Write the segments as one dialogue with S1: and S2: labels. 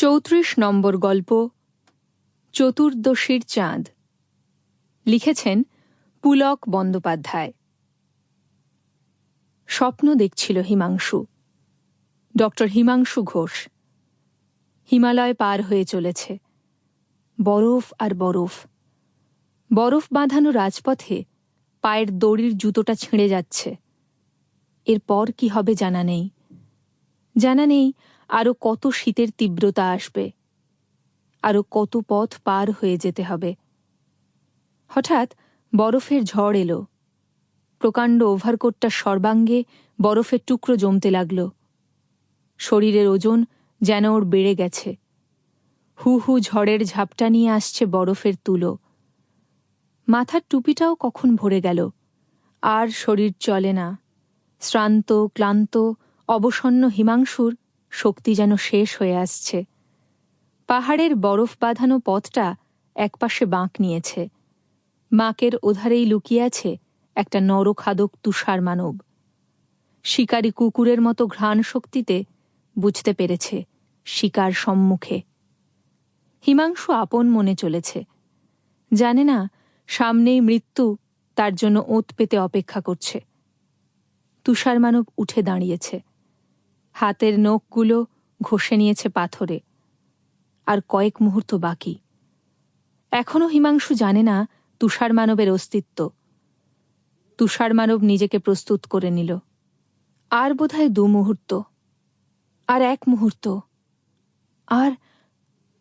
S1: চৌত্রিশ নম্বর গল্প, চতুর্দশীর চাঁদ। লিখেছেন পুলক বন্দ্যোপাধ্যায়। স্বপ্ন দেখছিল হিমাংশু। ডক্টর হিমাংশু ঘোষ। হিমালয় পার হয়ে চলেছে। বরফ আর বরফ। বরফ বাঁধানো রাজপথে পায়ের দড়ির জুতোটা ছিঁড়ে যাচ্ছে। এরপর কি হবে জানা নেই। জানা নেই আরও কত শীতের তীব্রতা আসবে। আরও কত পথ পার হয়ে যেতে হবে। হঠাৎ বরফের ঝড় এলো। প্রকাণ্ড ওভারকোটটা সর্বাঙ্গে বরফের টুকরো জমতে লাগল। শরীরের ওজন যেন ওর বেড়ে গেছে। হু হু ঝড়ের ঝাপটা নিয়ে আসছে বরফের তুলো। মাথার টুপিটাও কখন ভরে গেল। আর শরীর চলে না। শ্রান্ত, ক্লান্ত, অবসন্ন হিমাংশুর শক্তি যেন শেষ হয়ে আসছে। পাহাড়ের বরফ বাঁধানো পথটা একপাশে বাঁক নিয়েছে। মাকের ওধারেই লুকিয়ে আছে একটা নরখাদক তুষার মানব। শিকারী কুকুরের মতো ঘ্রাণ শক্তিতে বুঝতে পেরেছে শিকার সম্মুখে। হিমাংশু আপন মনে চলেছে। জানে না, সামনেই মৃত্যু তার জন্য ওত পেতে অপেক্ষা করছে। তুষার মানব উঠে দাঁড়িয়েছে। হাতের নখগুলো ঘষে নিয়েছে পাথরে। আর কয়েক মুহূর্ত বাকি। এখনও হিমাংশু জানে না তুষার মানবের অস্তিত্ব। তুষার মানব নিজেকে প্রস্তুত করে নিল। আর বোধহয় দু মুহূর্ত, আর এক মুহূর্ত, আর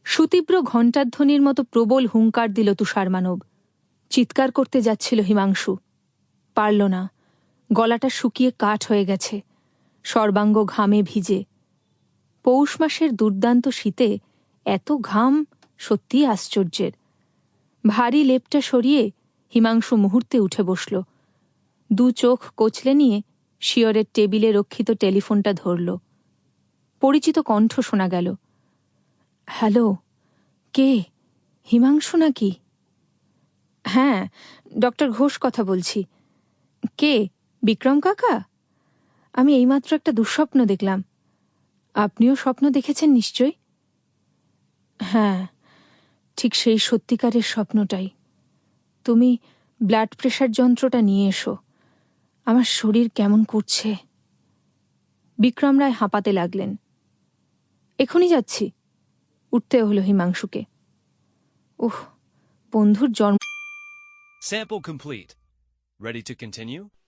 S1: সুতীব্র ঘণ্টাধ্বনির মতো প্রবল হুঙ্কার দিল তুষার মানব। চিৎকার করতে যাচ্ছিল হিমাংশু। পারল না। গলাটা শুকিয়ে কাঠ হয়ে গেছে। সর্বাঙ্গ ঘামে ভিজে। পৌষ মাসের দুর্দান্ত শীতে এত ঘাম সত্যিই আশ্চর্যের। ভারী লেপটা সরিয়ে হিমাংশু মুহূর্তে উঠে বসল। দু চোখ কোচলে নিয়ে শিয়রের টেবিলে রক্ষিত টেলিফোনটা ধরল। পরিচিত কণ্ঠ শোনা গেল। হ্যালো, কে? হিমাংশু নাকি? হ্যাঁ ডক্টর ঘোষ কথা বলছি। কে? বিক্রম কাকা? আমি এইমাত্র একটা দুঃস্বপ্ন দেখলাম। আপনিও স্বপ্ন দেখেছেন নিশ্চয় হ্যাঁ ঠিক সেই সত্যিকারের স্বপ্নটাই। তুমি ব্লাড প্রেশার যন্ত্রটা নিয়ে এসো। আমার শরীর কেমন করছে? বিক্রম রায় হাঁপাতে লাগলেন। এখনই যাচ্ছি। উঠতে হলো হিমাংশুকে। ওহ, বন্ধুর জন্ম
S2: Sample complete. Ready to continue?